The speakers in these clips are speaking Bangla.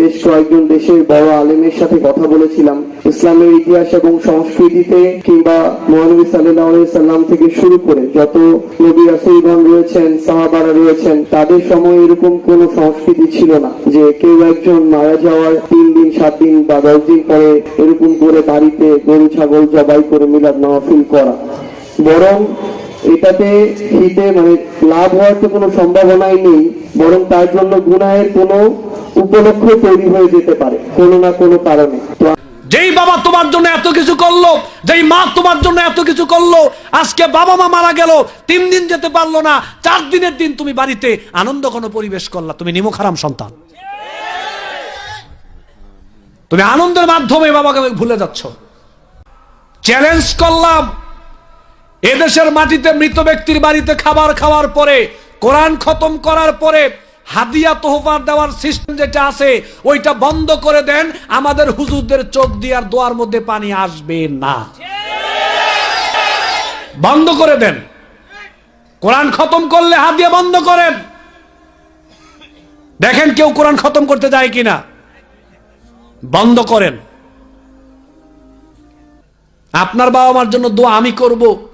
বেশ কয়েকজন দেশের বড় আলেমের সাথে কথা বলেছিলাম। ইসলামের ইতিহাস এবং সংস্কৃতিতে কিংবা মহানবী সাল্লাহ সাল্লাম থেকে শুরু করে যত নবী রাসুলগণ রয়েছেন, সাহাবারা রয়েছেন, তাদের সময় এরকম কোনো সংস্কৃতি ছিল না যে কেউ একজন মারা যাওয়ার তিন দিন, সাত দিন বা দশ দিন পরে এরকম করে বাড়িতে গরু, ছাগল জবাই করে মিলাদ নওয়াফিল করা। বরং এটাতে হিতে মানে লাভ হওয়ার তো কোনো সম্ভাবনাই নেই, বরং তার জন্য গুনাহের কোনো উপলক্ষ তৈরি হয়ে যেতে পারে, কোনো না কোনো কারণে। যেই বাবা তোমার জন্য এত কিছু করল, যেই মা তোমার জন্য এত কিছু করল, আজকে বাবা মা মারা গেল, তিন দিন যেতে পারল না, চার দিনের দিন তুমি বাড়িতে আনন্দ কোনো পরিবেশ করলা, তুমি নিমুখ হারাম সন্তান। তুমি আনন্দের মাধ্যমে বাবাকে ভুলে যাচ্ছ। চ্যালেঞ্জ করলাম, এদেশের মাটিতে মৃত ব্যক্তির বাড়িতে খাবার খাওয়ার পরে, কোরআন খতম করার পরে হাদিয়া তোহফার দেওয়ার সিস্টেম যেটা আছে, ওইটা বন্ধ করে দেন, আমাদের হুজুরদের চোখ দিয়ে আর দোয়ার মধ্যে পানি আসবে না। বন্ধ করে দেন। কোরআন খতম করলে হাদিয়া বন্ধ করেন। দেখেন কেউ কোরআন খতম করতে যায় কিনা? বন্ধ করেন। আপনার বাবা মার জন্য দোয়া আমি করব।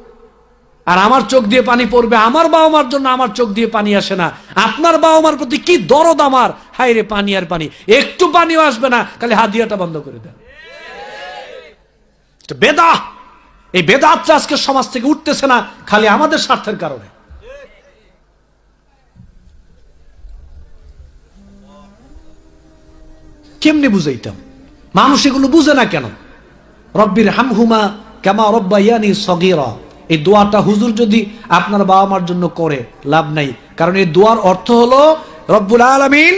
আর আমার চোখ দিয়ে পানি পড়বে, আমার বাবা মার জন্য আমার চোখ দিয়ে পানি আসে না। আপনার বাবা মার প্রতি কি দরদ আমার? হাই রে পানি আর পানি। একটু পানিও আসবে না, খালি হাদিয়াটা বন্ধ করে দেন। বেদা। এই বেদাতটা আজকে সমাজ থেকে উঠতেছে না, খালি আমাদের স্বার্থের কারণে। কেমনে বুঝাইতাম? মানুষ এগুলো বুঝে না কেন? রব্বির হামহুমা কেমা রব্বাইয়ানি সগীরা। এই দোয়াটা হুজুর যদি আপনার বাবা মার জন্য করে, লাভ নাই। কারণ এই দোয়ার অর্থ হলো, রব্বুল আলামিন,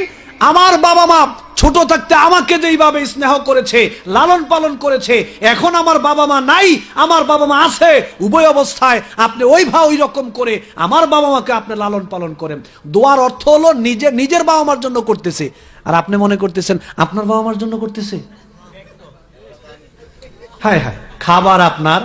আমার বাবা মা ছোট থাকতে আমাকে যেইভাবে স্নেহ করেছে, লালন পালন করেছে, এখন আমার বাবা মা নাই, আমার বাবা মা আছে, উভয় অবস্থায় আপনি ওই ওইভাবে ওই রকম করে আমার বাবা মাকে আপনি লালন পালন করেন। দোয়ার অর্থ হলো নিজের নিজের বাবা মার জন্য করতেছে। আর আপনি মনে করতেছেন, আপনার বাবা মার জন্য করতেছে? হায় হায়, খাবার আপনার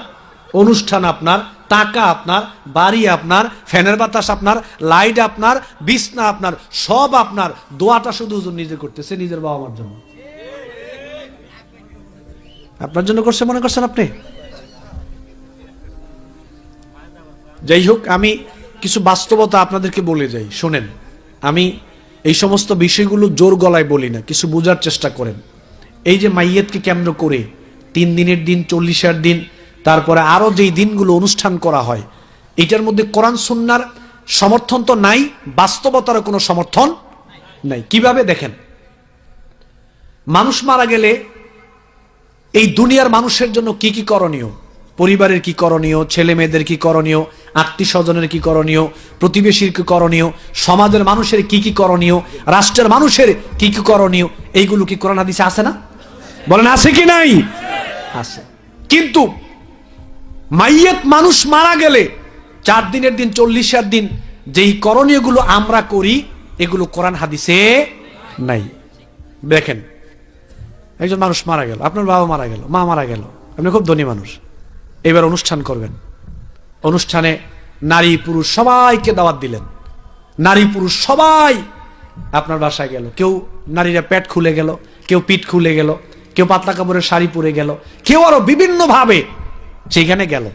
অনুষ্ঠান আপনার, টাকা আপনার, বাড়ি আপনার, ফ্যানের বাতাস আপনার, লাইট আপনার, বিছনা আপনার, সব আপনার। দোয়াটা শুধু নিজে করতেছে, নিজের বাবা মার জন্য। আপনার জন্য করছে মনে করছেন আপনি? যাই হোক, আমি কিছু বাস্তবতা আপনাদেরকে বলে যাই, শোনেন। আমি এই সমস্ত বিষয়গুলো জোর গলায় বলি না, কিছু বোঝার চেষ্টা করেন। এই যে মাইয়েতকে কেন্দ্র করে তিন দিনের দিন, চল্লিশের দিন তারপরে আরও যেই দিনগুলো অনুষ্ঠান করা হয়, এটার মধ্যে কোরআন সুন্নার সমর্থন তো নাই বাস্তবতার কোনো সমর্থন নাই। কীভাবে দেখেন? মানুষ মারা গেলে এই দুনিয়ার মানুষের জন্য কি কি করণীয়? পরিবারের কি করণীয়? ছেলে মেয়েদের কি করণীয়? আত্মীয় স্বজনের কি করণীয়? প্রতিবেশীর কি করণীয়? সমাজের মানুষের কি কি করণীয়? রাষ্ট্রের মানুষের কি কি করণীয়? এইগুলো কি কোরআন হাদিসে আছে না? বলেন, আছে কি নাই? আছে। কিন্তু মাইয়েত মানুষ মারা গেলে, চার দিনের দিন, চল্লিশের দিন, যেই করণীয়গুলো আমরা করি, এগুলো কোরআন হাদিসে নাই। দেখেন, একজন মানুষ মারা গেল, আপনার বাবা মারা গেল, মা মারা গেল, আপনি খুব ধনী মানুষ। এবার অনুষ্ঠান করবেন। অনুষ্ঠানে নারী, পুরুষ সবাইকে দাওয়াত দিলেন। নারী, পুরুষ সবাই আপনার বাসায় গেল। কেউ নারীরা পেট খুলে গেল, কেউ পিঠ খুলে গেল, কেউ পাতলা কাপড়ের শাড়ি পরে গেল, কেউ আরও বিভিন্ন সেখানে গেল।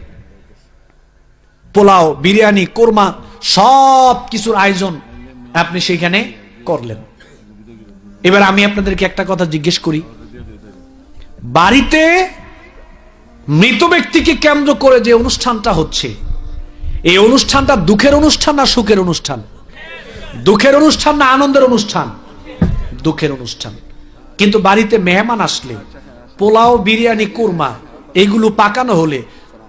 পোলাও, বিরিয়ানি, কোরমা, সব কিছুর আয়োজন আপনি সেখানে করলেন। এবার আমি আপনাদেরকে একটা কথা জিজ্ঞেস করি। বাড়িতে মৃত ব্যক্তিকে কেন্দ্র করে যে অনুষ্ঠানটা হচ্ছে, এই অনুষ্ঠানটা দুঃখের অনুষ্ঠান না সুখের অনুষ্ঠান? দুঃখের অনুষ্ঠান না আনন্দের অনুষ্ঠান? দুঃখের অনুষ্ঠান। কিন্তু বাড়িতে মেহমান আসলে, পোলাও, বিরিয়ানি, কুরমা এগুলো পাকানো হলে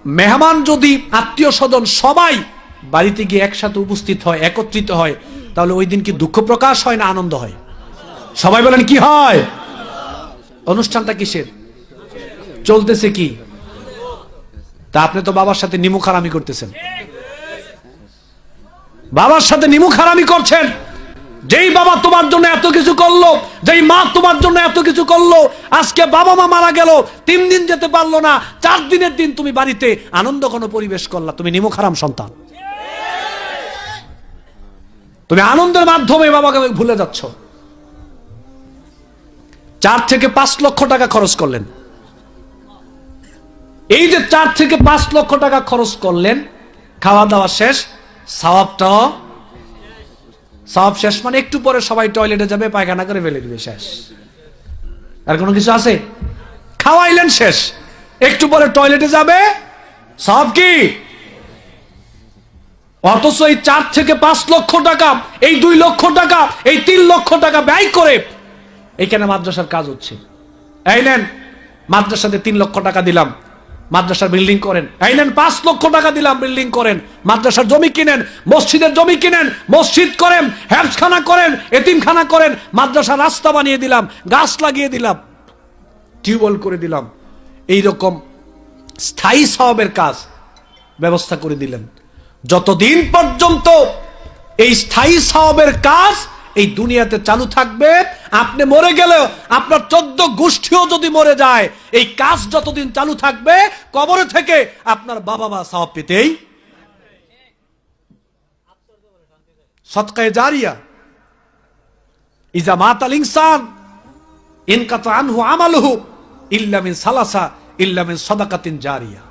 মেহমান যদি আত্মীয় স্বজন সবাই বাড়িতে গিয়ে একসাথে উপস্থিত হয়, একত্রিত হয়, তাহলে ওই দিন কি দুঃখ প্রকাশ হয় না আনন্দ হয়? সবাই বলেন, কি হয়? অনুষ্ঠানটা কিসের? চলতেছে কি? তা আপনি তো বাবার সাথে নিমুখ হারামি করতেছেন। বাবার সাথে নিমুখ হারামি করছেন। যেই বাবা তোমার জন্য এত কিছু করল, যেই মা তোমার জন্য এত কিছু করল, আজকে বাবা মা মারা গেল, তিন দিন যেতে পারল না, চার দিনের দিন তুমি বাড়িতে আনন্দ কোনো পরিবেশ করলা, তুমি নিমুখ হারাম সন্তান। তুমি আনন্দের মাধ্যমে বাবাকে ভুলে যাচ্ছ। চার থেকে পাঁচ লক্ষ টাকা খরচ করলেন। এই যে চার থেকে পাঁচ লক্ষ টাকা খরচ করলেন, খাওয়া দাওয়া শেষ সওয়াবটাও সওয়াব শেষ মানে একটু পরে সবাই টয়লেটে যাবে, পায়খানা করে ফেলে দিবে, শেষ। আর কোনো কিছু আছে? খাওয়াইলেন শেষ। একটু পরে টয়লেটে যাবে, সব কি? অথচ এই চার থেকে পাঁচ লক্ষ টাকা, এই দুই লক্ষ টাকা, এই তিন লক্ষ টাকা ব্যয় করে এইখানে মাদ্রাসার কাজ হচ্ছে। এই নেন, মাদ্রাসাতে তিন লক্ষ টাকা দিলাম। মাদ্রাসার বিল্ডিং করেন। এই পাঁচ লক্ষ টাকা দিলাম বিল্ডিং করেন। মাদ্রাসার জমি কিনেন, মসজিদের জমি কিনেন, মসজিদ করেন হ্যাবসখানা করেন, এতিমখানা করেন, মাদ্রাসার রাস্তা বানিয়ে দিলাম, গাছ লাগিয়ে দিলাম, টিউবওয়েল করে দিলাম। এই রকম স্থায়ী সবের কাজ ব্যবস্থা করে দিলেন। যতদিন পর্যন্ত এই স্থায়ী সবের কাজ এই দুনিয়াতে চালু থাকবে আপনি মরে গেলেও আপনার চোদ্দ গোষ্ঠীও যদি মরে যায়, এই কাজ যতদিন চালু থাকবে, কবরে থেকে আপনার বাবা মা সব পেতেই সৎকায় জারিয়া। ইজা মাতাল ইনসান ইনকাত আনহু আমালহু, ইল্লা মিন সালাসা, ইল্লা মিন সাদাকাতিন জারিয়া।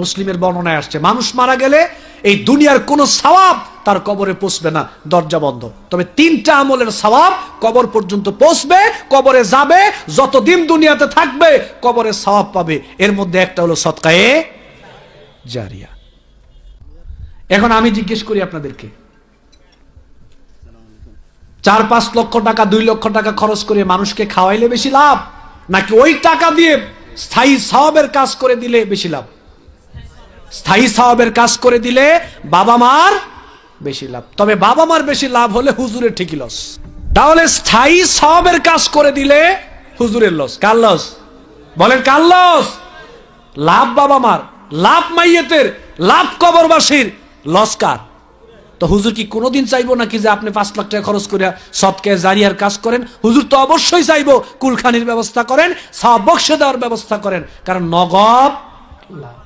মুসলিমের বর্ণনায় আসছে, মানুষ মারা গেলে এই দুনিয়ার কোন সওয়াব তার কবরে পৌঁছবে না, দরজা বন্ধ। তবে তিনটা আমলের সওয়াব কবর পর্যন্ত পৌঁছবে কবরে যাবে, যতদিন দুনিয়াতে থাকবে, কবরে সওয়াব পাবে। এর মধ্যে একটা হলো সৎকায়ে জারিয়া। এখন আমি জিজ্ঞেস করি আপনাদেরকে, চার পাঁচ লক্ষ টাকা, দুই লক্ষ টাকা খরচ করে মানুষকে খাওয়াইলে বেশি লাভ? নাকি ওই টাকা দিয়ে স্থায়ী সওয়াবের কাজ করে দিলে বেশি লাভ? স্থায়ী সওয়াবের কাজ করে দিলে বাবা মার বেশি লাভ। তবে বাবা মার বেশি লাভ হলে হুজুরের ঠিকই লস তাহলে স্থায়ী সওয়াবের কাজ করে দিলে হুজুরের লস কার লস বলেন কার লস লাভ বাবা মার লাভ মাইয়েতের, লাভ কবরবাসীর লস কার? তো হুজুর কি কোনোদিন চাইব নাকি যে আপনি পাঁচ লাখ টাকা খরচ করে সৎকে জারিয়ার কাজ করেন? হুজুর তো অবশ্যই চাইব কুলখানির ব্যবস্থা করেন, সব বক্সে দেওয়ার ব্যবস্থা করেন। কারণ নগদ লাভ।